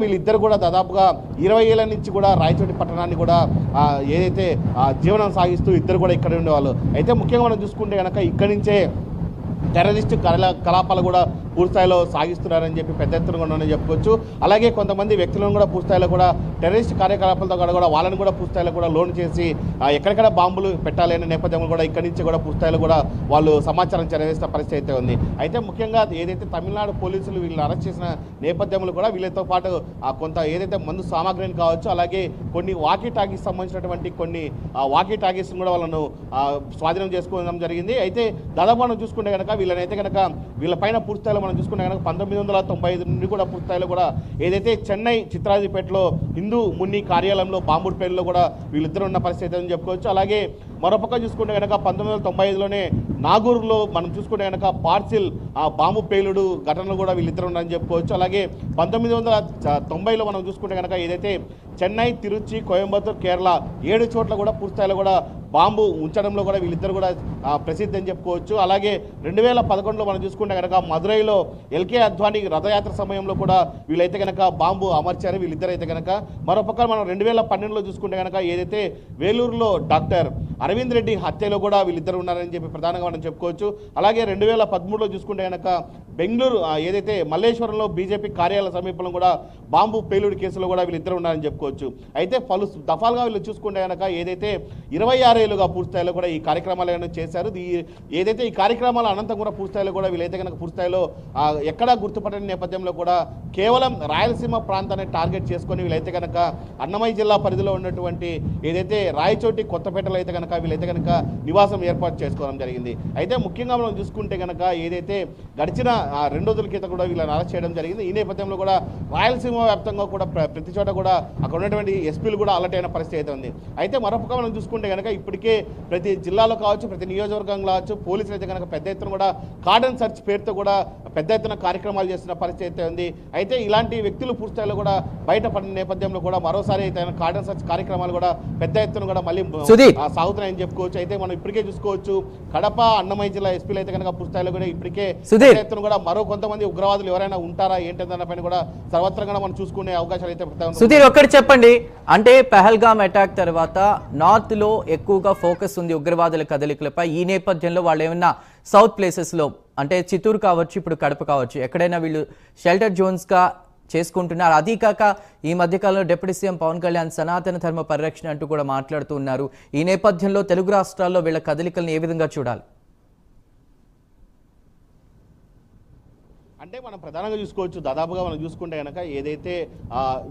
వీళ్ళిద్దరు కూడా దాదాపుగా ఇరవై ఏళ్ళ నుంచి కూడా రాయచోటి పట్టణాన్ని కూడా ఏదైతే ఆ, జీవనం సాగిస్తూ ఇద్దరు కూడా ఇక్కడ ఉండేవాళ్ళు. అయితే ముఖ్యంగా మనం చూసుకుంటే కనుక ఇక్కడి నుంచే టెర్రరిస్ట్ కళ కలాపాలు కూడా పూర్తిస్థాయిలో సాగిస్తున్నారని చెప్పి పెద్ద ఎత్తున కూడా ఉన్నారని చెప్పుకోవచ్చు. అలాగే కొంతమంది వ్యక్తులను కూడా పూర్తిస్థాయిలో కూడా టెర్రరిస్ట్ కార్యకలాపాలతో కూడా కూడా వాళ్ళని కూడా పూర్తిస్థాయిలో కూడా లోన్ చేసి ఎక్కడెక్కడ బాంబులు పెట్టాలి అనే నేపథ్యంలో కూడా ఇక్కడి నుంచి కూడా పూర్తిస్థాయిలో కూడా వాళ్ళు సమాచారం చేరవేసిన పరిస్థితి అయితే ఉంది. అయితే ముఖ్యంగా ఏదైతే తమిళనాడు పోలీసులు వీళ్ళని అరెస్ట్ చేసిన నేపథ్యంలో కూడా వీళ్ళతో పాటు కొంత ఏదైతే మందు సామాగ్రిని కావచ్చు అలాగే కొన్ని వాకీ టాకీస్ సంబంధించినటువంటి కొన్ని వాకీ టాకీస్ని కూడా వాళ్ళను స్వాధీనం చేసుకోవడం జరిగింది. అయితే దాదాపు మనం చూసుకుంటే కనుక వీళ్ళనైతే కనుక వీళ్ళ పైన పూర్తిస్థాయిలో మనం చూసుకుంటే కనుక పంతొమ్మిది వందల తొంభై ఐదు నుండి కూడా పూర్తిస్థాయిలో కూడా ఏదైతే చెన్నై చిత్రాజిపేటలో హిందూ మున్ని కార్యాలయంలో బాంబుడు పేరులో కూడా వీళ్ళిద్దరు ఉన్న పరిస్థితి అని చెప్పుకోవచ్చు. అలాగే మరోపక్క చూసుకుంటే కనుక పంతొమ్మిది వందల తొంభై ఐదులోనే నాగూరులో మనం చూసుకుంటే కనుక పార్సిల్ ఆ బాంబు పేలుడు ఘటనలు కూడా వీళ్ళిద్దరు ఉన్నారని చెప్పుకోవచ్చు. అలాగే పంతొమ్మిది వందల తొంభైలో మనం చూసుకుంటే కనుక ఏదైతే చెన్నై తిరుచి కోయంబత్తూర్ కేరళ ఏడు చోట్ల కూడా పూర్తిస్థాయిలో కూడా బాంబు ఉంచడంలో కూడా వీళ్ళిద్దరు కూడా ప్రసిద్ధి అని చెప్పుకోవచ్చు. అలాగే రెండు వేల పదకొండులో మనం చూసుకుంటే కనుక మదురైలో ఎల్కే అద్వానీ రథయాత్ర సమయంలో కూడా వీళ్ళైతే కనుక బాంబు అమర్చారు. వీళ్ళిద్దరైతే కనుక మరోపక్క మనం రెండు వేల పన్నెండులో చూసుకుంటే కనుక ఏదైతే వేలూరులో డాక్టర్ అరవింద్ రెడ్డి హత్యలో కూడా వీళ్ళిద్దరు ఉన్నారని చెప్పి ప్రధానంగా మనం చెప్పుకోవచ్చు. అలాగే రెండు వేల పదమూడులో చూసుకుంటే కనుక బెంగళూరు ఏదైతే మల్లేశ్వరంలో బీజేపీ కార్యాలయ సమీపంలో కూడా బాంబు పేలుడు కేసులో కూడా వీళ్ళిద్దరు ఉన్నారని చెప్పుకోవచ్చు. అయితే పలు దఫాలుగా వీళ్ళు చూసుకుంటే కనుక ఏదైతే ఇరవై ఆరేళ్ళుగా పూర్తిస్థాయిలో కూడా ఈ కార్యక్రమాలను చేశారు. ఈ ఏదైతే ఈ కార్యక్రమాల అనంతం కూడా పూర్తిస్థాయిలో కూడా వీళ్ళైతే కనుక పూర్తిస్థాయిలో ఎక్కడా గుర్తుపట్టని నేపథ్యంలో కూడా కేవలం రాయలసీమ ప్రాంతాన్ని టార్గెట్ చేసుకొని వీళ్ళైతే కనుక అన్నమయ్య జిల్లా పరిధిలో ఉన్నటువంటి ఏదైతే రాయచోటి కొత్తపేటలో అయితే కనుక వీళ్ళైతే కనుక నివాసం ఏర్పాటు చేసుకోవడం జరిగింది. అయితే ముఖ్యంగా మనం చూసుకుంటే కనుక ఏదైతే గడిచిన రెండు రోజుల క్రితం కూడా వీళ్ళని అరెస్ట్ చేయడం జరిగింది. ఈ నేపథ్యంలో కూడా రాయలసీమ వ్యాప్తంగా కూడా ప్ర- ప్రతి చోట కూడా అక్కడ ఉన్నటువంటి ఎస్పీలు కూడా అలర్ట్ అయిన పరిస్థితి అయితే ఉంది. అయితే మరొక మనం చూసుకుంటే కనుక ఇప్పటికే ప్రతి జిల్లాలో కావచ్చు ప్రతి నియోజకవర్గం కావచ్చు పోలీసులు అయితే కనుక పెద్ద ఎత్తున కూడా కార్డన్ సర్చ్ పేరుతో కూడా పెద్ద ఎత్తున కార్యక్రమాలు చేస్తున్న పరిస్థితి అయితే ఉంది. అయితే ఇలాంటి వ్యక్తులు పూర్తిస్థాయిలో కూడా బయటపడిన నేపథ్యంలో కూడా మరోసారి అయితే కార్డన్ సర్చ్ కార్యక్రమాలు కూడా పెద్ద ఎత్తున కూడా మళ్ళీ సాగుతున్నాయని చెప్పుకోవచ్చు. అయితే మనం ఇప్పటికే చూసుకోవచ్చు కడప అన్నమయ్య జిల్లా ఎస్పీలు అయితే కనుక పూర్తిస్థాయిలో కూడా ఇప్పటికే. పెద్ద ఎత్తున కూడా మరో కొంతమంది ఉగ్రవాదులు ఎవరైనా ఉంటారా ఏంటన్న పైన కూడా సర్వత్రంగా మనం చూసుకునే అవకాశాలు అయితే. సుధీర్ ఒక్కటి చెప్పండి. అంటే పహల్గామ్ అటాక్ తర్వాత నార్త్లో ఎక్కువగా ఫోకస్ ఉంది ఉగ్రవాదుల కదలికలపై. ఈ నేపథ్యంలో వాళ్ళు ఏమన్నా సౌత్ ప్లేసెస్లో అంటే చిత్తూరు కావచ్చు ఇప్పుడు కడప కావచ్చు ఎక్కడైనా వీళ్ళు షెల్టర్ జోన్స్గా చేసుకుంటున్నారు. అదీ కాక ఈ మధ్యకాలంలో డిప్యూటీ సీఎం పవన్ కళ్యాణ్ సనాతన ధర్మ పరిరక్షణ అంటూ కూడా మాట్లాడుతూ ఉన్నారు. ఈ నేపథ్యంలో తెలుగు రాష్ట్రాల్లో వీళ్ళ కదలికలను ఏ విధంగా చూడాలి? అంటే మనం ప్రధానంగా చూసుకోవచ్చు దాదాపుగా మనం చూసుకుంటే కనుక ఏదైతే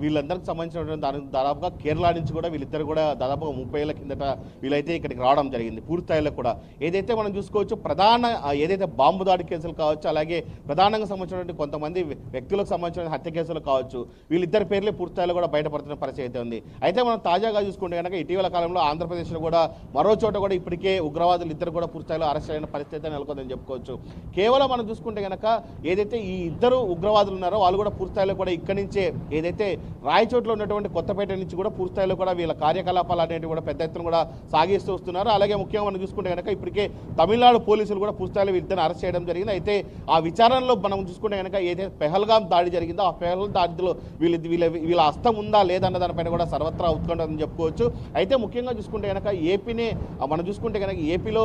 వీళ్ళందరికి సంబంధించినటువంటి దాని దాదాపుగా కేరళ నుంచి కూడా వీళ్ళిద్దరు కూడా దాదాపుగా ముప్పై ఏళ్ళ కిందట వీళ్ళైతే ఇక్కడికి రావడం జరిగింది పూర్తిస్థాయిలో కూడా. ఏదైతే మనం చూసుకోవచ్చు ప్రధాన ఏదైతే బాంబు దాడి కేసులు కావచ్చు అలాగే ప్రధానంగా సంబంధించినటువంటి కొంతమంది వ్యక్తులకు సంబంధించిన హత్య కేసులు కావచ్చు వీళ్ళిద్దరి పేర్లే పూర్తిస్థాయిలో కూడా బయటపడుతున్న పరిస్థితి అయితే ఉంది. అయితే మనం తాజాగా చూసుకుంటే కనుక ఇటీవల కాలంలో ఆంధ్రప్రదేశ్లో కూడా మరో చోట కూడా ఇప్పటికే ఉగ్రవాదులు ఇద్దరు కూడా పూర్తిస్థాయిలో అరెస్ట్ అయిన పరిస్థితి అయితే నెలకొందని చెప్పుకోవచ్చు. కేవలం మనం చూసుకుంటే కనుక ఏదైతే ఈ ఇద్దరు ఉగ్రవాదులు ఉన్నారో వాళ్ళు కూడా పూర్తిస్థాయిలో కూడా ఇక్కడి నుంచే ఏదైతే రాయచోట్లో ఉన్నటువంటి కొత్తపేట నుంచి కూడా పూర్తిస్థాయిలో కూడా వీళ్ళ కార్యకలాపాలు అనేవి కూడా పెద్ద ఎత్తున కూడా సాగిస్తూ వస్తున్నారు. అలాగే ముఖ్యంగా మనం చూసుకుంటే కనుక ఇప్పటికే తమిళనాడు పోలీసులు కూడా పూర్తిస్థాయిలో వీళ్ళని అరెస్ట్ చేయడం జరిగింది. అయితే ఆ విచారణలో మనం చూసుకుంటే కనుక ఏదైతే పెహల్గాం దాడి జరిగిందో ఆ పెహల్గాం దాడిలో వీళ్ళ వీళ్ళ వీళ్ళ హస్తం ఉందా లేదన్న దానిపైన కూడా సర్వత్రా ఉత్కంఠ అని చెప్పుకోవచ్చు. అయితే ముఖ్యంగా చూసుకుంటే కనుక ఏపీనే మనం చూసుకుంటే కనుక ఏపీలో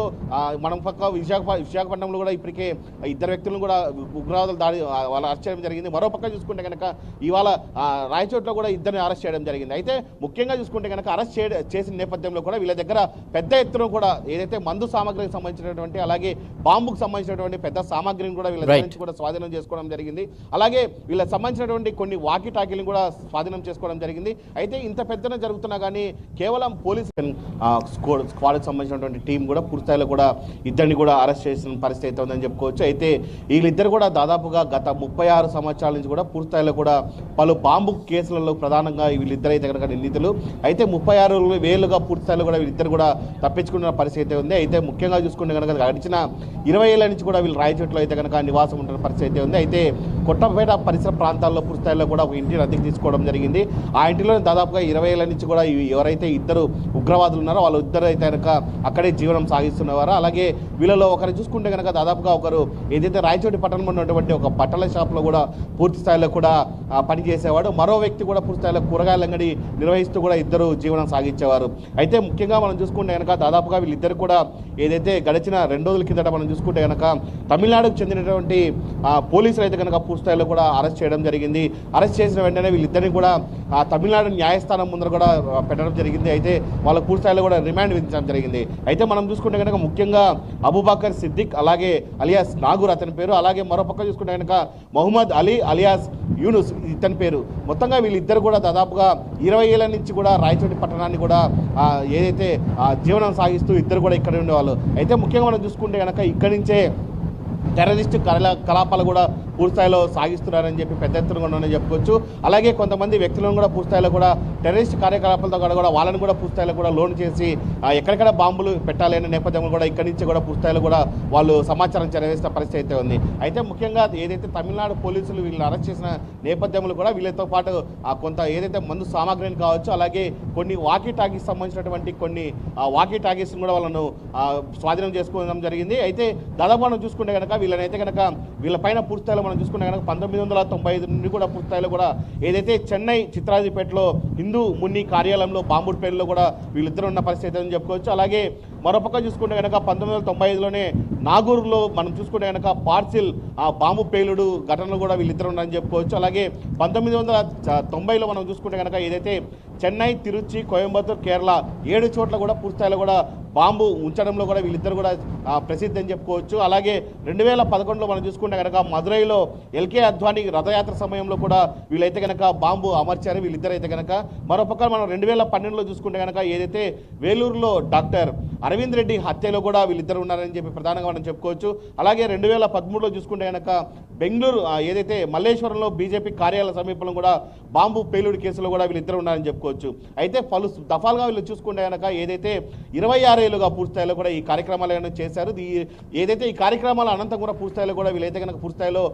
మనం పక్క విశాఖ విశాఖపట్నంలో కూడా ఇప్పటికే ఇద్దరు వ్యక్తులను కూడా ఉగ్రవాదులు దాడి వాళ్ళు అరెస్ట్ చేయడం జరిగింది. మరో పక్క చూసుకుంటే కనుక ఇవాళ రాయచోట్లో కూడా ఇద్దరిని అరెస్ట్ చేయడం జరిగింది. అయితే ముఖ్యంగా చూసుకుంటే కనుక అరెస్ట్ చేయ చేసిన నేపథ్యంలో కూడా వీళ్ళ దగ్గర పెద్ద ఎత్తున కూడా ఏదైతే మందు సామాగ్రికి సంబంధించినటువంటి అలాగే బాంబుకు సంబంధించినటువంటి పెద్ద సామాగ్రిని కూడా వీళ్ళ. నుంచి కూడా స్వాధీనం చేసుకోవడం జరిగింది. అలాగే వీళ్ళకి సంబంధించినటువంటి కొన్ని వాకి టాకీలను కూడా స్వాధీనం చేసుకోవడం జరిగింది. అయితే ఇంత పెద్దన జరుగుతున్నా కానీ కేవలం పోలీస్ స్క్వాడ్కి సంబంధించినటువంటి టీం కూడా పూర్తిస్థాయిలో కూడా ఇద్దరిని కూడా అరెస్ట్ చేసిన పరిస్థితి అయితే ఉందని చెప్పుకోవచ్చు. అయితే వీళ్ళిద్దరు కూడా దాదాపుగా గత ముప్పై ఆరు సంవత్సరాల నుంచి కూడా పూర్తిస్థాయిలో కూడా పలు బాంబు కేసులలో ప్రధానంగా వీళ్ళిద్దరైతే కనుక నిందితులు. అయితే ముప్పై ఆరు వేలుగా పూర్తిస్థాయిలో కూడా వీళ్ళిద్దరు కూడా తప్పించుకున్న పరిస్థితి అయితే ఉంది. అయితే ముఖ్యంగా చూసుకుంటే కనుక గడిచిన ఇరవై ఏళ్ళ నుంచి కూడా వీళ్ళు రాయచోట్లో అయితే కనుక నివాసం ఉంటున్న పరిస్థితి అయితే ఉంది. అయితే కొట్టపేట పరిసర ప్రాంతాల్లో పూర్తిస్థాయిలో కూడా ఒక ఇంటిని అద్దెకి తీసుకోవడం జరిగింది. ఆ ఇంటిలోనే దాదాపుగా ఇరవై ఏళ్ళ నుంచి కూడా ఎవరైతే ఇద్దరు ఉగ్రవాదులు ఉన్నారో వాళ్ళు ఇద్దరు అయితే కనుక అక్కడే జీవనం సాగిస్తున్నవారు. అలాగే వీళ్ళలో ఒకరు చూసుకుంటే కనుక దాదాపుగా ఒకరు ఏదైతే రాయచోటి పట్టణంలో ఉన్నటువంటి ఒక బట్టల షాప్లో కూడా పూర్తి స్థాయిలో కూడా పనిచేసేవాడు. మరో వ్యక్తి కూడా పూర్తి స్థాయిలో కూరగాయల అంగడి నిర్వహిస్తూ కూడా ఇద్దరు జీవనం సాగించేవారు. అయితే ముఖ్యంగా మనం చూసుకుంటే కనుక దాదాపుగా వీళ్ళిద్దరు కూడా ఏదైతే గడిచిన రెండు రోజుల కిందట మనం చూసుకుంటే కనుక తమిళనాడుకు చెందినటువంటి పోలీసులు అయితే కనుక పూర్తి స్థాయిలో కూడా అరెస్ట్ చేయడం జరిగింది. అరెస్ట్ చేసిన వెంటనే వీళ్ళిద్దరిని కూడా ఆ, తమిళనాడు న్యాయస్థానం ముందర కూడా పెట్టడం జరిగింది. అయితే వాళ్ళ పూర్తి స్థాయిలో కూడా రిమాండ్ విధించడం జరిగింది. అయితే మనం చూసుకుంటే కనుక ముఖ్యంగా అబూబాకర్ సిద్దిక్ అలాగే అలియాస్ నాగూర్ అతని పేరు అలాగే మరోపక్క చూసుకుంటే కనుక మొహమ్మద్ అలీ అలియాస్ యూనుస్ ఇతని పేరు. మొత్తంగా వీళ్ళిద్దరు కూడా దాదాపుగా ఇరవై ఏళ్ళ నుంచి కూడా రాయచోటి పట్టణాన్ని కూడా ఏదైతే జీవనం సాగిస్తూ ఇద్దరు కూడా ఇక్కడ ఉండేవాళ్ళు. అయితే ముఖ్యంగా మనం చూసుకుంటే కనుక ఇక్కడి నుంచే టెర్రరిస్ట్ కళ కలాపాలు కూడా పూర్తిస్థాయిలో సాగిస్తున్నారని చెప్పి పెద్ద ఎత్తున కూడా ఉన్నారని చెప్పుకోవచ్చు. అలాగే కొంతమంది వ్యక్తులను కూడా పూర్తిస్థాయిలో కూడా టెర్రరిస్ట్ కార్యకలాపాలతో కూడా వాళ్ళని కూడా పూర్తిస్థాయిలో కూడా లోన్ చేసి ఎక్కడెక్కడ బాంబులు పెట్టాలి అనే నేపథ్యంలో కూడా ఇక్కడి నుంచి కూడా పూర్తిస్థాయిలో కూడా వాళ్ళు సమాచారం చేరవేసిన పరిస్థితి అయితే ఉంది. అయితే ముఖ్యంగా ఏదైతే తమిళనాడు పోలీసులు వీళ్ళని అరెస్ట్ చేసిన నేపథ్యంలో కూడా వీళ్ళతో పాటు కొంత ఏదైతే మందు సామాగ్రిని కావచ్చు అలాగే కొన్ని వాకీ టాకీస్ సంబంధించినటువంటి కొన్ని వాకీ టాకీస్ కూడా వాళ్ళను స్వాధీనం చేసుకోవడం జరిగింది. అయితే దాదాపు మనం చూసుకుంటే కనుక వీళ్ళనైతే కనుక వీళ్ళపైన పూర్తిస్థాయిలో మనం చూసుకుంటే కనుక పంతొమ్మిది వందల తొంభై ఐదు నుండి కూడా పూర్తిస్థాయిలో కూడా ఏదైతే చెన్నై చిత్రాజిపేటలో హిందూ మున్ని కార్యాలయంలో బాంబుడ్ కూడా వీళ్ళిద్దరు ఉన్న పరిస్థితి అని చెప్పుకోవచ్చు. అలాగే మరోపక్క చూసుకుంటే కనుక పంతొమ్మిది వందల తొంభై ఐదులోనే నాగూరులో మనం చూసుకుంటే కనుక పార్సిల్ ఆ బాంబు పేలుడు ఘటనలు కూడా వీళ్ళిద్దరు ఉన్నారని చెప్పుకోవచ్చు. అలాగే పంతొమ్మిది వందల తొంభైలో మనం చూసుకుంటే కనుక ఏదైతే చెన్నై తిరుచి కోయంబత్తూర్ కేరళ ఏడు చోట్ల కూడా పూర్తిస్థాయిలో కూడా బాంబు ఉంచడంలో కూడా వీళ్ళిద్దరు కూడా ప్రసిద్ధి అని చెప్పుకోవచ్చు. అలాగే రెండు వేల పదకొండులో మనం చూసుకుంటే కనుక మదురైలో ఎల్కే అద్వానీ రథయాత్ర సమయంలో కూడా వీళ్ళైతే కనుక బాంబు అమర్చారు. వీళ్ళిద్దరైతే కనుక మరోపక్క మనం రెండు వేల పన్నెండులో చూసుకుంటే కనుక ఏదైతే వేలూరులో డాక్టర్ అరవింద్ రెడ్డి హత్యలో కూడా వీళ్ళిద్దరు ఉన్నారని చెప్పి ప్రధానంగా మనం చెప్పుకోవచ్చు. అలాగే రెండు వేల పదమూడులో చూసుకుంటే కనుక బెంగళూరు ఏదైతే మల్లేశ్వరంలో బీజేపీ కార్యాలయ సమీపంలో కూడా బాంబు పేలుడు కేసులో కూడా వీళ్ళిద్దరు ఉన్నారని చెప్పుకోవచ్చు. అయితే పలు దఫాలుగా వీళ్ళు చూసుకుంటే కనుక ఏదైతే ఇరవై ఆరేళ్ళుగా పూర్తిస్థాయిలో కూడా ఈ కార్యక్రమాలను చేశారు. ఈ- ఏదైతే ఈ కార్యక్రమాల అనంతం కూడా పూర్తిస్థాయిలో కూడా వీళ్ళైతే కనుక పూర్తిస్థాయిలో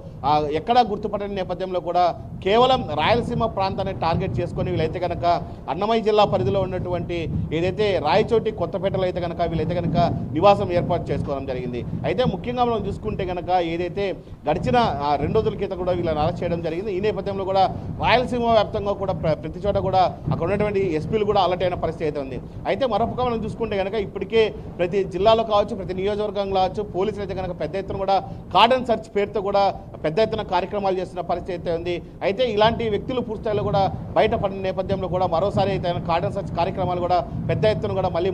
ఎక్కడా గుర్తుపట్టని నేపథ్యంలో కూడా కేవలం రాయలసీమ ప్రాంతాన్ని టార్గెట్ చేసుకొని వీళ్ళైతే కనుక అన్నమయ్య జిల్లా పరిధిలో ఉన్నటువంటి ఏదైతే రాయచోటి కొత్తపేటలో అయితే కనుక వీళ్ళైతే కనుక నివాసం ఏర్పాటు చేసుకోవడం జరిగింది. అయితే ముఖ్యంగా మనం చూసుకుంటే కనుక ఏదైతే గడిచిన ఆ, రెండు రోజుల క్రితం కూడా వీళ్ళని అరెస్ట్ చేయడం జరిగింది. ఈ నేపథ్యంలో కూడా రాయలసీమ వ్యాప్తంగా కూడా ప్ర- ప్రతి చోట కూడా అక్కడ ఉన్నటువంటి ఎస్పీలు కూడా అలర్ట్ అయిన పరిస్థితి అయితే ఉంది. అయితే మరొక మనం చూసుకుంటే కనుక ఇప్పటికే ప్రతి జిల్లాలో కావచ్చు ప్రతి నియోజకవర్గంలో కావచ్చు పోలీసులు అయితే కనుక పెద్ద ఎత్తున కూడా కార్డన్ సర్చ్ పేరుతో కూడా పెద్ద ఎత్తున కార్యక్రమాలు చేస్తున్న పరిస్థితి అయితే ఉంది. అయితే ఇలాంటి వ్యక్తులు పూర్తిస్థాయిలో కూడా బయటపడిన నేపథ్యంలో కూడా మరోసారి అయితే కార్డన్ సర్చ్ కార్యక్రమాలు కూడా పెద్ద ఎత్తున కూడా మళ్ళీ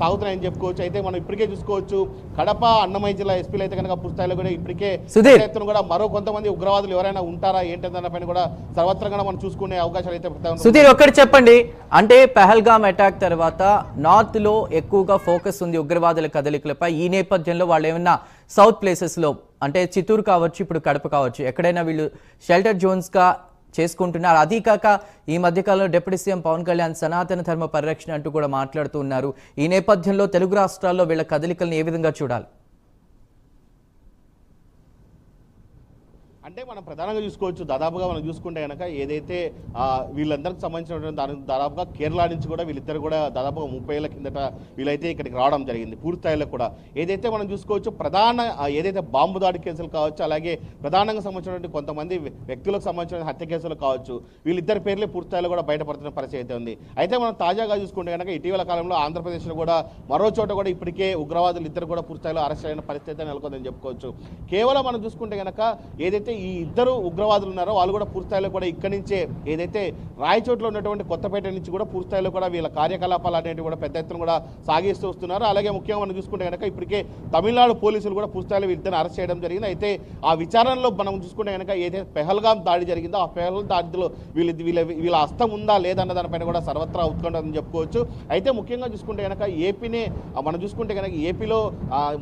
సాగుతున్నాయని చెప్పుకోవచ్చు. అయితే మనం ఇప్పటికే చూసుకోవచ్చు కడప అన్నమయ్య జిల్లా ఎస్పీలు అయితే కనుక పూర్తిస్థాయిలో కూడా ఇప్పటికే. పెద్ద ఎత్తున కూడా మరో కొంతమంది ఉగ్రవాదులు ఎవరైనా ఉంటారా ఏంటన్న పైన కూడా సర్వత్రంగా మనం చూసుకునే అవకాశాలు అయితే. సుధీర్ ఒక్కటి చెప్పండి. అంటే పెహల్గామ్ అటాక్ తర్వాత నార్త్లో ఎక్కువగా ఫోకస్ ఉంది ఉగ్రవాదుల కదలికలపై. ఈ నేపథ్యంలో వాళ్ళు ఏమన్నా సౌత్ ప్లేసెస్లో అంటే చిత్తూరు కావచ్చు ఇప్పుడు కడప కావచ్చు ఎక్కడైనా వీళ్ళు షెల్టర్ జోన్స్గా చేసుకుంటున్నారు. అది కాక ఈ మధ్యకాలంలో డిప్యూటీ సీఎం పవన్ కళ్యాణ్ సనాతన ధర్మ పరిరక్షణ అంటూ కూడా మాట్లాడుతూ ఉన్నారు. ఈ నేపథ్యంలో తెలుగు రాష్ట్రాల్లో వీళ్ళ కదలికలను ఏ విధంగా చూడాలి? అంటే మనం ప్రధానంగా చూసుకోవచ్చు దాదాపుగా మనం చూసుకుంటే కనుక ఏదైతే వీళ్ళందరికి సంబంధించినటువంటి దాని దాదాపుగా కేరళ నుంచి కూడా వీళ్ళిద్దరు కూడా దాదాపుగా ముప్పై ఏళ్ళ కిందట వీళ్ళైతే ఇక్కడికి రావడం జరిగింది పూర్తిస్థాయిలో కూడా. ఏదైతే మనం చూసుకోవచ్చు ప్రధాన ఏదైతే బాంబు దాడి కేసులు కావచ్చు అలాగే ప్రధానంగా సంబంధించినటువంటి కొంతమంది వ్యక్తులకు సంబంధించిన హత్య కేసులు కావచ్చు వీళ్ళిద్దరి పేర్లే పూర్తిస్థాయిలో కూడా బయటపడుతున్న పరిస్థితి అయితే ఉంది. అయితే మనం తాజాగా చూసుకుంటే కనుక ఇటీవల కాలంలో ఆంధ్రప్రదేశ్లో కూడా మరో చోట కూడా ఇప్పటికే ఉగ్రవాదులు ఇద్దరు కూడా పూర్తిస్థాయిలో అరెస్ట్ అయిన పరిస్థితి నెలకొందని చెప్పుకోవచ్చు. కేవలం మనం చూసుకుంటే కనుక ఏదైతే ఈ ఈ ఇద్దరు ఉగ్రవాదులు ఉన్నారో వాళ్ళు కూడా పూర్తిస్థాయిలో కూడా ఇక్కడి నుంచే ఏదైతే రాయచోట్లో ఉన్నటువంటి కొత్తపేట నుంచి కూడా పూర్తిస్థాయిలో కూడా వీళ్ళ కార్యకలాపాలు అనేవి కూడా పెద్ద ఎత్తున కూడా సాగిస్తూ వస్తున్నారు. అలాగే ముఖ్యంగా మనం చూసుకుంటే కనుక ఇప్పటికే తమిళనాడు పోలీసులు కూడా పూర్తిస్థాయిలో వీళ్ళని అరెస్ట్ చేయడం జరిగింది. అయితే ఆ విచారణలో మనం చూసుకుంటే కనుక ఏదైతే పెహల్గాం దాడి జరిగిందో ఆ పెహల్గాం దాడిలో వీళ్ళ వీళ్ళ వీళ్ళ హస్తం ఉందా లేదన్న దానిపైన కూడా సర్వత్రా ఉత్కంఠ అని చెప్పుకోవచ్చు. అయితే ముఖ్యంగా చూసుకుంటే కనుక ఏపీనే మనం చూసుకుంటే కనుక ఏపీలో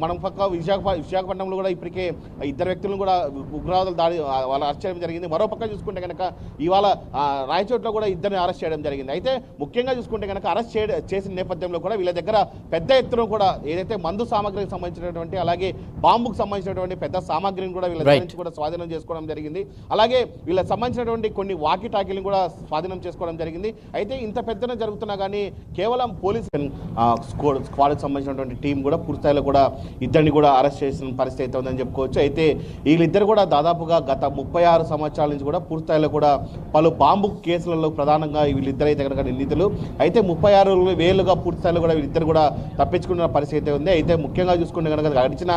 మనం పక్క విశాఖ విశాఖపట్నంలో కూడా ఇప్పటికే ఇద్దరు వ్యక్తులను కూడా ఉగ్రవాదులు దాడి ఆ, వాళ్ళు అరెస్ట్ చేయడం జరిగింది. మరో పక్క చూసుకుంటే కనుక ఇవాళ రాయచోట్లో కూడా ఇద్దరిని అరెస్ట్ చేయడం జరిగింది. అయితే ముఖ్యంగా చూసుకుంటే కనుక అరెస్ట్ చేయ చేసిన నేపథ్యంలో కూడా వీళ్ళ దగ్గర పెద్ద ఎత్తున కూడా ఏదైతే మందు సామాగ్రికి సంబంధించినటువంటి అలాగే బాంబుకు సంబంధించినటువంటి పెద్ద సామాగ్రిని కూడా వీళ్ళ. నుంచి కూడా స్వాధీనం చేసుకోవడం జరిగింది. అలాగే వీళ్ళకి సంబంధించినటువంటి కొన్ని వాకి టాకీలను కూడా స్వాధీనం చేసుకోవడం జరిగింది. అయితే ఇంత పెద్దన జరుగుతున్నా కానీ కేవలం పోలీస్ స్క్వాడ్ స్క్వాడ్కి సంబంధించినటువంటి టీం కూడా పూర్తిస్థాయిలో కూడా ఇద్దరిని కూడా అరెస్ట్ చేసిన పరిస్థితి అయితే ఉందని చెప్పుకోవచ్చు. అయితే వీళ్ళిద్దరు కూడా దాదాపుగా గత ముప్పై ఆరు సంవత్సరాల నుంచి కూడా పూర్తిస్థాయిలో కూడా పలు బాంబు కేసులలో ప్రధానంగా వీళ్ళిద్దరైతే కనుక నిందితులు. అయితే ముప్పై ఆరు వేలుగా పూర్తిస్థాయిలో కూడా వీళ్ళిద్దరు కూడా తప్పించుకున్న పరిస్థితి అయితే ఉంది. అయితే ముఖ్యంగా చూసుకుంటే కనుక గడిచిన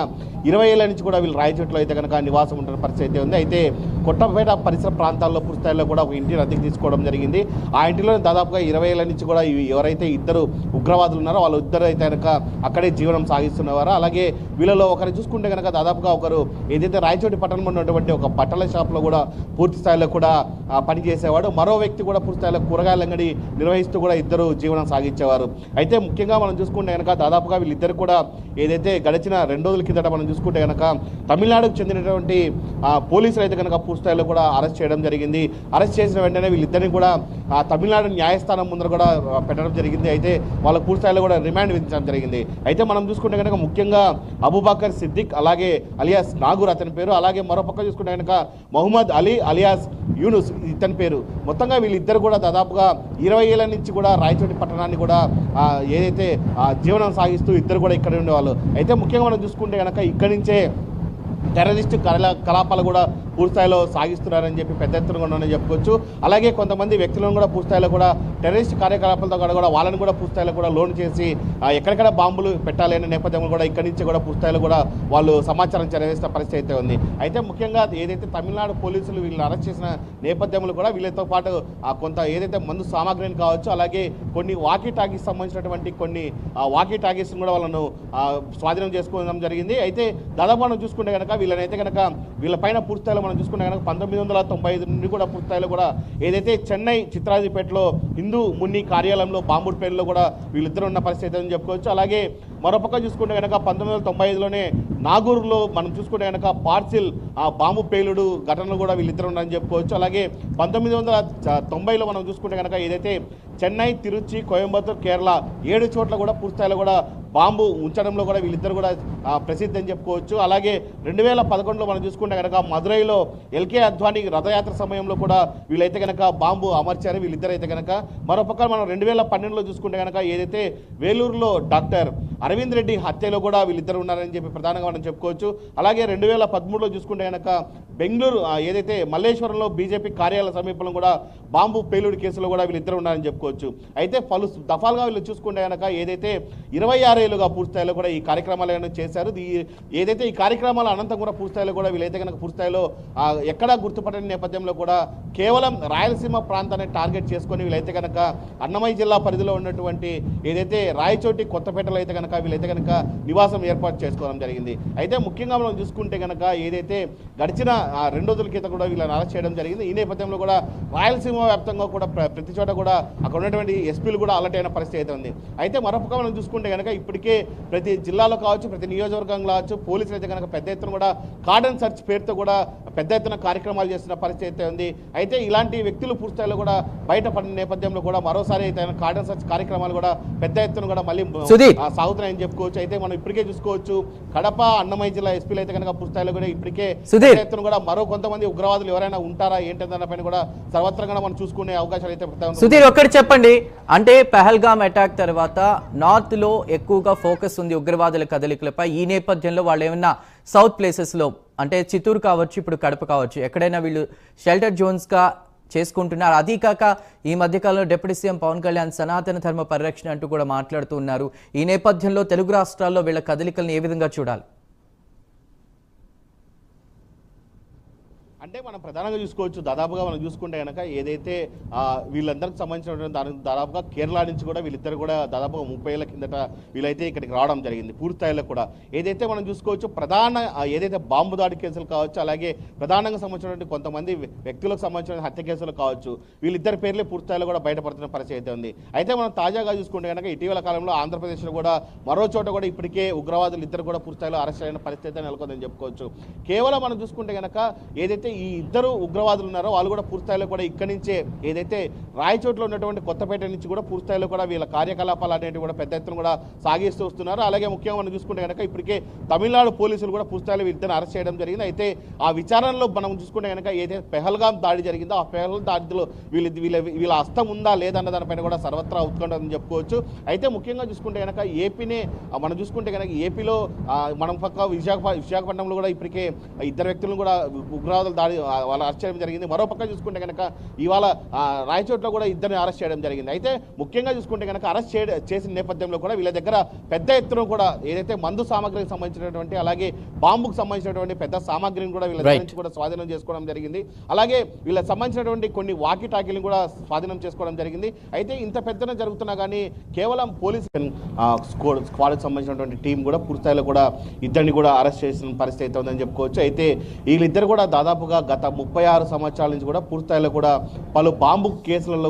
ఇరవై ఏళ్ళ నుంచి కూడా వీళ్ళు రాయచోట్లో అయితే కనుక నివాసం ఉంటున్న పరిస్థితి అయితే ఉంది. అయితే కొట్టపేట పరిసర ప్రాంతాల్లో పూర్తిస్థాయిలో కూడా ఒక ఇంటిని అద్దెకి తీసుకోవడం జరిగింది. ఆ ఇంటిలో దాదాపుగా ఇరవై ఏళ్ళ నుంచి కూడా ఎవరైతే ఇద్దరు ఉగ్రవాదులు ఉన్నారో వాళ్ళు ఇద్దరు అయితే కనుక అక్కడే జీవనం సాగిస్తున్నవారు. అలాగే వీళ్ళలో ఒకరు చూసుకుంటే కనుక దాదాపుగా ఒకరు ఏదైతే రాయచోటి పట్టణంలో ఉన్నటువంటి ఒక బట్టల షాప్లో కూడా పూర్తి స్థాయిలో కూడా పనిచేసేవాడు మరో వ్యక్తి కూడా పూర్తి స్థాయిలో కూరగాయల అంగడి నిర్వహిస్తూ కూడా ఇద్దరు జీవనం సాగించేవారు. అయితే ముఖ్యంగా మనం చూసుకుంటే కనుక దాదాపుగా వీళ్ళిద్దరు కూడా ఏదైతే గడిచిన రెండు రోజుల కిందట మనం చూసుకుంటే కనుక తమిళనాడుకు చెందినటువంటి పోలీసులు అయితే కనుక పూర్తి స్థాయిలో కూడా అరెస్ట్ చేయడం జరిగింది. అరెస్ట్ చేసిన వెంటనే వీళ్ళిద్దరిని కూడా ఆ, తమిళనాడు న్యాయస్థానం ముందర కూడా పెట్టడం జరిగింది. అయితే వాళ్ళ పూర్తి స్థాయిలో కూడా రిమాండ్ విధించడం జరిగింది. అయితే మనం చూసుకుంటే కనుక ముఖ్యంగా అబూబాకర్ సిద్దిక్ అలాగే అలియాస్ నాగూర్ అతని పేరు అలాగే మరో పక్క చూసుకుంటే కనుక మొహమ్మద్ అలీ అలియాస్ యూనుస్ ఇతని పేరు. మొత్తంగా వీళ్ళిద్దరు కూడా దాదాపుగా ఇరవై ఏళ్ళ నుంచి కూడా రాయచోటి పట్టణాన్ని కూడా ఏదైతే జీవనం సాగిస్తూ ఇద్దరు కూడా ఇక్కడ ఉండేవాళ్ళు. అయితే ముఖ్యంగా మనం చూసుకుంటే కనుక ఇక్కడి నుంచే టెర్రరిస్ట్ కళ కలాపాలు కూడా పూర్తిస్థాయిలో సాగిస్తున్నారని చెప్పి పెద్ద ఎత్తున ఉన్నారని చెప్పుకోవచ్చు. అలాగే కొంతమంది వ్యక్తులను కూడా పూర్తిస్థాయిలో కూడా టెర్రరిస్ట్ కార్యకలాపాలతో కూడా కూడా వాళ్ళని కూడా పూర్తిస్థాయిలో కూడా లోన్ చేసి ఎక్కడెక్కడ బాంబులు పెట్టాలి అనే నేపథ్యంలో కూడా ఇక్కడి నుంచి కూడా పూర్తిస్థాయిలో కూడా వాళ్ళు సమాచారం చేరవేసిన పరిస్థితి అయితే ఉంది. అయితే ముఖ్యంగా ఏదైతే తమిళనాడు పోలీసులు వీళ్ళని అరెస్ట్ చేసిన నేపథ్యంలో కూడా వీళ్ళతో పాటు కొంత ఏదైతే మందు సామాగ్రిని కావచ్చు అలాగే కొన్ని వాకీ టాకీస్ సంబంధించినటువంటి కొన్ని వాకీ టాకీస్ కూడా వాళ్ళను స్వాధీనం చేసుకోవడం జరిగింది. అయితే దాదాపు మనం చూసుకుంటే కనుక వీళ్ళనైతే కనుక వీళ్ళపైన పూర్తిస్థాయిలో మనం చూసుకుంటే కనుక పంతొమ్మిది వందల తొంభై ఐదు నుండి కూడా పూర్తిస్థాయిలో కూడా ఏదైతే చెన్నై చిత్రాజిపేటలో హిందూ మున్ని కార్యాలయంలో బాంబుడు పేరులో కూడా వీళ్ళిద్దరు ఉన్న పరిస్థితి అని చెప్పుకోవచ్చు. అలాగే మరోపక్క చూసుకుంటే కనుక పంతొమ్మిది వందల తొంభై ఐదులోనే నాగూరులో మనం చూసుకుంటే కనుక పార్సిల్ ఆ బాంబు పేలుడు ఘటనలు కూడా వీళ్ళిద్దరు ఉన్నారని చెప్పుకోవచ్చు. అలాగే పంతొమ్మిది వందల తొంభైలో మనం చూసుకుంటే కనుక ఏదైతే చెన్నై తిరుచి కోయంబత్తూర్ కేరళ ఏడు చోట్ల కూడా పూర్తిస్థాయిలో కూడా బాంబు ఉంచడంలో కూడా వీళ్ళిద్దరు కూడా ప్రసిద్ధి అని చెప్పుకోవచ్చు. అలాగే రెండు వేల పదకొండులో మనం చూసుకుంటే కనుక మదురైలో ఎల్కే అద్వానీ రథయాత్ర సమయంలో కూడా వీళ్ళైతే కనుక బాంబు అమర్చారు వీళ్ళిద్దరు అయితే కనుక మరోపక్క మనం రెండు వేల పన్నెండులో చూసుకుంటే కనుక ఏదైతే వేలూరులో డాక్టర్ అరవింద్ రెడ్డి హత్యలో కూడా వీళ్ళిద్దరు ఉన్నారని చెప్పి ప్రధానంగా మనం చెప్పుకోవచ్చు. అలాగే రెండు వేల పదమూడులో చూసుకుంటే కనుక బెంగళూరు ఏదైతే మల్లేశ్వరంలో బీజేపీ కార్యాలయ సమీపంలో కూడా బాంబు పేలుడు కేసులో కూడా వీళ్ళిద్దరు ఉన్నారని చెప్పుకోవచ్చు. అయితే పలు దఫాలుగా వీళ్ళు చూసుకుంటే కనుక ఏదైతే ఇరవై ఆరేళ్ళుగా పూర్తిస్థాయిలో కూడా ఈ కార్యక్రమాలు చేశారు ఈ- ఏదైతే ఈ కార్యక్రమాల అనంతపురం కూడా పూర్తిస్థాయిలో కూడా వీళ్ళైతే కనుక పూర్తిస్థాయిలో ఎక్కడా గుర్తుపట్టని నేపథ్యంలో కూడా కేవలం రాయలసీమ ప్రాంతాన్ని టార్గెట్ చేసుకొని వీళ్ళైతే కనుక అన్నమయ్య జిల్లా పరిధిలో ఉన్నటువంటి ఏదైతే రాయచోటి కొత్తపేటలో అయితే కనుక వీళ్ళైతే కనుక నివాసం ఏర్పాటు చేసుకోవడం జరిగింది. అయితే ముఖ్యంగా మనం చూసుకుంటే కనుక ఏదైతే గడిచిన రెండు రోజుల క్రితం కూడా వీళ్ళని అరెస్ట్ చేయడం జరిగింది. ఈ నేపథ్యంలో కూడా రాయలసీమ వ్యాప్తంగా కూడా ప్రతి చోట కూడా అక్కడ ఉన్నటువంటి ఎస్పీలు కూడా అలర్ట్ అయిన పరిస్థితి అయితే ఉంది. అయితే మరొక మనం చూసుకుంటే కనుక ఇప్పటికే ప్రతి జిల్లాలో కావచ్చు ప్రతి నియోజకవర్గంలో కావచ్చు పోలీసులు అయితే కనుక పెద్ద ఎత్తున కూడా కార్డన్ సర్చ్ పేరుతో కూడా పెద్ద ఎత్తున కార్యక్రమాలు చేస్తున్న పరిస్థితి అయితే ఉంది. అయితే ఇలాంటి వ్యక్తులు పూర్తిస్థాయిలో కూడా బయటపడిన నేపథ్యంలో కూడా మరోసారి అయితే కార్డన్ సర్చ్ కార్యక్రమాలు కూడా పెద్ద ఎత్తున కూడా మళ్ళీ సాగుతున్నాయని చెప్పుకోవచ్చు. అయితే మనం ఇప్పటికే చూసుకోవచ్చు కడప అన్నమయ్య జిల్లా ఎస్పీలు అయితే కనుక పూర్తిస్థాయిలో కూడా ఇప్పటికే. పెద్ద ఎత్తున కూడా మరో కొంతమంది ఉగ్రవాదులు ఎవరైనా ఉంటారా ఏంటన్న పైన కూడా సర్వత్రంగా మనం చూసుకునే అవకాశాలు అయితే. సుధీర్ ఒక్కటి చెప్పండి. అంటే పెహల్గామ్ అటాక్ తర్వాత నార్త్లో ఎక్కువగా ఫోకస్ ఉంది ఉగ్రవాదుల కదలికలపై. ఈ నేపథ్యంలో వాళ్ళు ఏమన్నా సౌత్ ప్లేసెస్లో అంటే చిత్తూరు కావచ్చు ఇప్పుడు కడప కావచ్చు ఎక్కడైనా వీళ్ళు షెల్టర్ జోన్స్గా చేసుకుంటున్నారు. అది కాక ఈ మధ్యకాలంలో డిప్యూటీ సీఎం పవన్ కళ్యాణ్ సనాతన ధర్మ పరిరక్షణ అంటూ కూడా మాట్లాడుతూ ఉన్నారు. ఈ నేపథ్యంలో తెలుగు రాష్ట్రాల్లో వీళ్ళ కదలికలను ఏ విధంగా చూడాలి? అంటే మనం ప్రధానంగా చూసుకోవచ్చు దాదాపుగా మనం చూసుకుంటే కనుక ఏదైతే వీళ్ళందరికి సంబంధించినటువంటి దాని దాదాపుగా కేరళ నుంచి కూడా వీళ్ళిద్దరు కూడా దాదాపుగా ముప్పై ఏళ్ళ కిందట వీళ్ళైతే ఇక్కడికి రావడం జరిగింది పూర్తిస్థాయిలో కూడా. ఏదైతే మనం చూసుకోవచ్చు ప్రధాన ఏదైతే బాంబు దాడి కేసులు కావచ్చు అలాగే ప్రధానంగా సంబంధించినటువంటి కొంతమంది వ్యక్తులకు సంబంధించిన హత్య కేసులు కావచ్చు వీళ్ళిద్దరి పేర్లే పూర్తిస్థాయిలో కూడా బయటపడుతున్న పరిస్థితి అయితే ఉంది. అయితే మనం తాజాగా చూసుకుంటే కనుక ఇటీవల కాలంలో ఆంధ్రప్రదేశ్లో కూడా మరో చోట కూడా ఇప్పటికే ఉగ్రవాదులు ఇద్దరు కూడా పూర్తి అరెస్ట్ అయిన పరిస్థితి అయితే నెలకొందని చెప్పుకోవచ్చు. కేవలం మనం చూసుకుంటే కనుక ఏదైతే ఈ ఇద్దరు ఉగ్రవాదులు ఉన్నారో వాళ్ళు కూడా పూర్తిస్థాయిలో కూడా ఇక్కడి నుంచే ఏదైతే రాయచోట్లో ఉన్నటువంటి కొత్తపేట నుంచి కూడా పూర్తిస్థాయిలో కూడా వీళ్ళ కార్యకలాపాలు అనేవి కూడా పెద్ద ఎత్తున కూడా సాగిస్తూ వస్తున్నారు. అలాగే ముఖ్యంగా మనం చూసుకుంటే కనుక ఇప్పటికే తమిళనాడు పోలీసులు కూడా పూర్తిస్థాయిలో వీళ్ళిద్దరిని అరెస్ట్ చేయడం జరిగింది. అయితే ఆ విచారణలో మనం చూసుకుంటే కనుక ఏదైతే పెహల్గాం దాడి జరిగిందో ఆ పెహల్ దాడిలో వీళ్ళ వీళ్ళ వీళ్ళ హస్తం ఉందా లేదన్న దానిపైన కూడా సర్వత్రా ఉత్కంఠ అని చెప్పుకోవచ్చు. అయితే ముఖ్యంగా చూసుకుంటే కనుక ఏపీనే మనం చూసుకుంటే కనుక ఏపీలో మనం పక్క విశాఖ విశాఖపట్నంలో కూడా ఇప్పటికే ఇద్దరు వ్యక్తులను కూడా ఉగ్రవాదులు దాడి వాళ్ళు అరెస్ట్ చేయడం జరిగింది. మరో పక్క చూసుకుంటే కనుక ఇవాళ రాయచోట్లో కూడా ఇద్దరిని అరెస్ట్ చేయడం జరిగింది. అయితే ముఖ్యంగా చూసుకుంటే కనుక అరెస్ట్ చేయ చేసిన నేపథ్యంలో కూడా వీళ్ళ దగ్గర పెద్ద ఎత్తున కూడా ఏదైతే మందు సామాగ్రికి సంబంధించినటువంటి అలాగే బాంబుకు సంబంధించినటువంటి పెద్ద సామాగ్రిని కూడా వీళ్ళ. నుంచి కూడా స్వాధీనం చేసుకోవడం జరిగింది. అలాగే వీళ్ళకి సంబంధించినటువంటి కొన్ని వాకి టాకీలను కూడా స్వాధీనం చేసుకోవడం జరిగింది. అయితే ఇంత పెద్దన జరుగుతున్నా కానీ కేవలం పోలీస్ స్క్వాడ్ స్క్వాడ్కి సంబంధించినటువంటి టీం కూడా పూర్తిస్థాయిలో కూడా ఇద్దరిని కూడా అరెస్ట్ చేసిన పరిస్థితి అయితే ఉందని చెప్పుకోవచ్చు. అయితే వీళ్ళిద్దరు కూడా దాదాపుగా గత ముప్పై ఆరు సంవత్సరాల నుంచి కూడా పూర్తయిలో కూడా పలు బాంబు కేసులలో